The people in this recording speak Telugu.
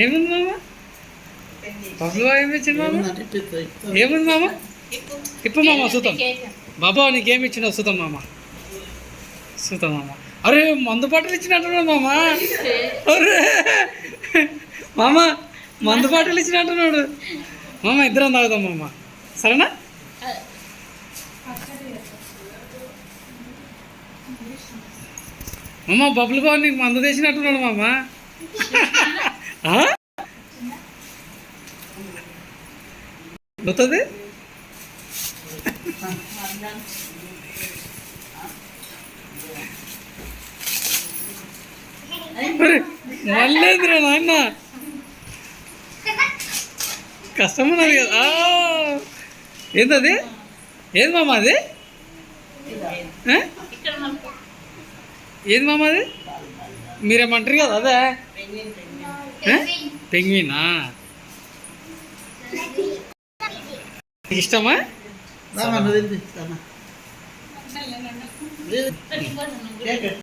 ఏముంది మామా? బబ్లు ఏమి ఇచ్చింది మామా? ఏముంది? మామా? ఇప్పు. మామ సుతం. బాబా నీకేమి ఇచ్చిన సుతం మామ. సుతం మామ. అరే మందు బాటలు ఇచ్చినట్టున్నాడు మామా. అరే. మామ మందు బాటలు ఇచ్చినట్టున్నాడు. మామ ఇద్దరం తాగుదాం మామా. సరేనా? మామ బబ్బులు బాబు నీకు మందు తెచ్చినట్టున్నాడు మామ. ఆ? గుర్తుంది మళ్ళీ నాన్న. కష్టం ఉన్నది కదా. ఆ! ఏంటది ఏది మామ అది? ఏది మామ అది మీరేమంటారు కదా అదే? పెంగ్వినా ఇష్టమా కేక్